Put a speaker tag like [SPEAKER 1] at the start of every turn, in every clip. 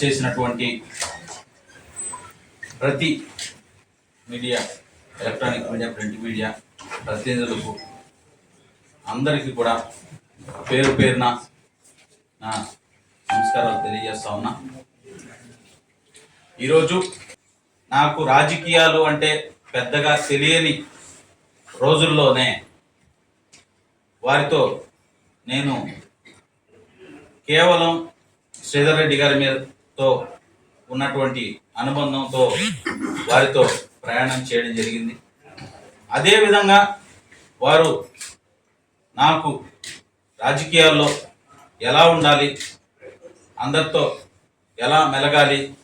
[SPEAKER 1] విచ్చేసినటువంటి ప్రతి media electronic media print media ప్రతినిధులకు అందరికీ కూడా పేరు పేరున నా నమస్కారాలు తెలియజేస్తా ఉన్నా. ఈరోజు నాకు రాజకీయాలు అంటే పెద్దగా తెలియని రోజుల్లోనే వారితో నేను కేవలం శ్రీధర్ రెడ్డి గారి తో ఉన్నటువంటి అనుబంధంతో వారితో ప్రయాణం చేయడం జరిగింది. అదేవిధంగా వారు నాకు రాజకీయాల్లో ఎలా ఉండాలి అందరితో ఎలా మెలగాలి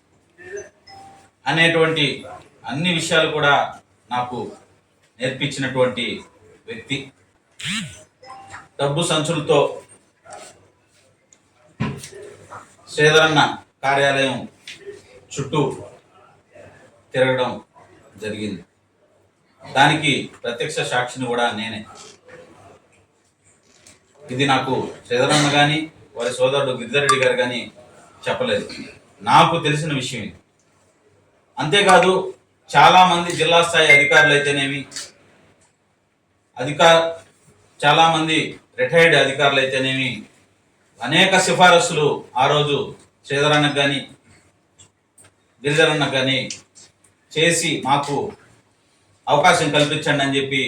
[SPEAKER 1] అనేటువంటి అన్ని విషయాలు కూడా నాకు నేర్పించినటువంటి వ్యక్తి. డబ్బు సంచులతో శ్రీధరన్న కార్యాలయం చుట్టూ తిరగడం జరిగింది. దానికి ప్రత్యక్ష సాక్షిని కూడా నేనే. ఇది నాకు శ్రీధరన్న కానీ వారి సోదరుడు గిరిధరెడ్డి గారు కానీ చెప్పలేదు. నాకు తెలిసిన విషయం ఇది. అంతేకాదు చాలామంది జిల్లా స్థాయి అధికారులు అయితేనేమి అధికార చాలామంది రిటైర్డ్ అధికారులు అయితేనేమి అనేక సిఫారసులు ఆ రోజు శ్రీధరన్నకు కానీ గిరిధరన్నకు కానీ చేసి మాకు అవకాశం కల్పించండి అని చెప్పి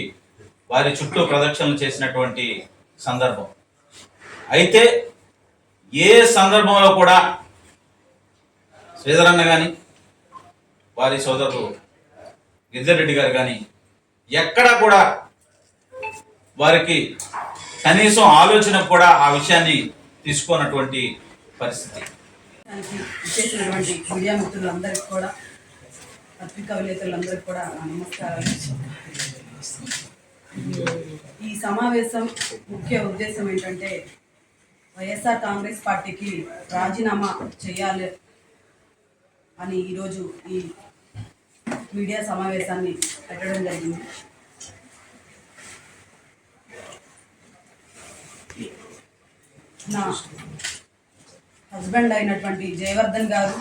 [SPEAKER 1] వారి చుట్టూ ప్రదక్షిణలు చేసినటువంటి సందర్భం. అయితే ఏ సందర్భంలో కూడా శ్రీధరన్న కానీ వారి సోదరుడు గిద్దరెడ్డి గారు కానీ ఎక్కడ కూడా వారికి కనీసం ఆలోచన కూడా ఆ విషయాన్ని తీసుకోనటువంటి పరిస్థితి.
[SPEAKER 2] దానికి ఇచ్చేసినటువంటి మీడియా మిత్రులందరికీ కూడా పత్రికా విలేకరులందరికీ కూడా నా నమస్కారాలు. ఈ సమావేశం ముఖ్య ఉద్దేశం ఏంటంటే వైఎస్ఆర్ కాంగ్రెస్ పార్టీకి రాజీనామా చేయాలి అని ఈరోజు ఈ మీడియా సమావేశాన్ని పెట్టడం జరిగింది. నా హస్బెండ్ అయినటువంటి జయవర్ధన్ గారు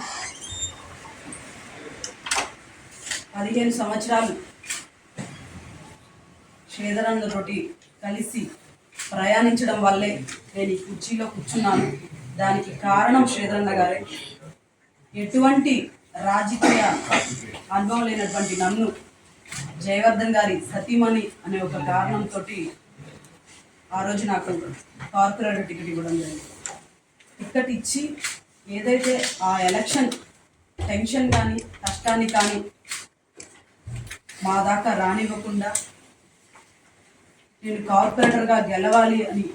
[SPEAKER 2] పదిహేను సంవత్సరాలు శ్రీధరంగతోటి కలిసి ప్రయాణించడం వల్లే నేను ఈ కుర్చీలో కూర్చున్నాను. దానికి కారణం శ్రీధరన్న గారే. ఎటువంటి రాజకీయ అనుభవం లేనటువంటి నన్ను జయవర్ధన్ గారి సతీమణి అనే ఒక కారణంతో ఆ రోజు నాకు కార్పొరేటర్ టికెట్ ఇవ్వడం జరిగింది. టికెట్ ఇచ్చి ఏదైతే ఆ ఎలక్షన్ టెన్షన్ కానీ కష్టాన్ని కానీ మా దాకా రానివ్వకుండా నేను కార్పొరేటర్గా గెలవాలి అని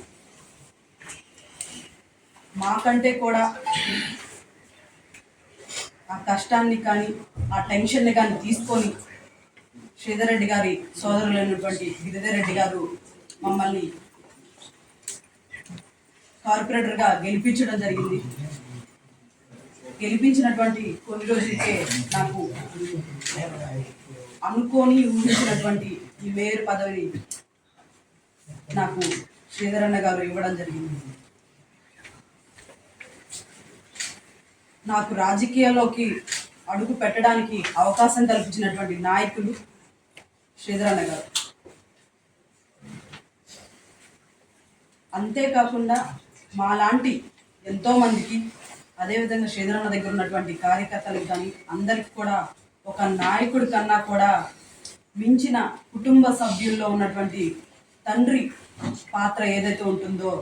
[SPEAKER 2] మాకంటే కూడా ఆ కష్టాన్ని కానీ ఆ టెన్షన్ని కానీ తీసుకొని శ్రీధర్ రెడ్డి గారి సోదరులైనటువంటి గిరిధర్ రెడ్డి గారు మమ్మల్ని కార్పొరేటర్గా గెలిపించడం జరిగింది. గెలిపించినటువంటి కొన్ని రోజులకే నాకు అనుకోని ఊహించినటువంటి ఈ మేయర్ పదవిని నాకు శ్రీధరన్న గారు ఇవ్వడం జరిగింది. నాకు రాజకీయాల్లోకి అడుగు పెట్టడానికి అవకాశం కల్పించినటువంటి నాయకులు శ్రీధరన్న గారు. అంతేకాకుండా మాలాంటి ఎంతోమందికి అదేవిధంగా శ్రీధరన్న దగ్గర ఉన్నటువంటి కార్యకర్తలకు కానీ అందరికి కూడా ఒక నాయకుడి కన్నా కూడా మించిన కుటుంబ సభ్యుల్లో ఉన్నటువంటి తండ్రి పాత్ర ఏదైతే ఉంటుందో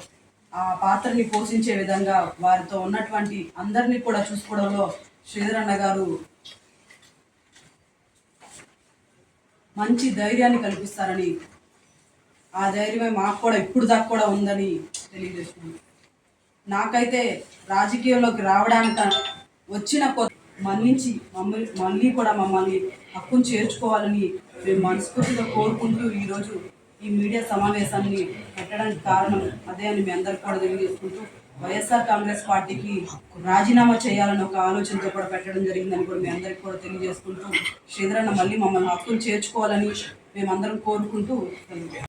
[SPEAKER 2] ఆ పాత్రని పోషించే విధంగా వారితో ఉన్నటువంటి అందరినీ కూడా చూసుకోవడంలో శ్రీధరన్న గారు మంచి ధైర్యాన్ని కల్పిస్తారని ఆ ధైర్యమే మాకు కూడా ఇప్పుడు దాకా కూడా ఉందని తెలియజేస్తున్నాను నాకైతే రాజకీయంలోకి రావడానికి వచ్చిన కొ- మన్నించి మమ్మల్ని మళ్ళీ కూడా మమ్మల్ని హక్కును చేర్చుకోవాలని మేము మనస్ఫూర్తిగా కోరుకుంటూ ఈరోజు ఈ మీడియా సమావేశాన్ని పెట్టడానికి కారణం అదే అని మీ అందరికి కూడా తెలియజేసుకుంటూ వైఎస్ఆర్ కాంగ్రెస్ పార్టీకి రాజీనామా చేయాలని ఒక ఆలోచనతో కూడా పెట్టడం జరిగిందని కూడా మీ అందరికి కూడా తెలియజేసుకుంటూ శ్రీధరన్న మళ్ళీ మమ్మల్ని హక్కును చేర్చుకోవాలని మేమందరం కోరుకుంటూ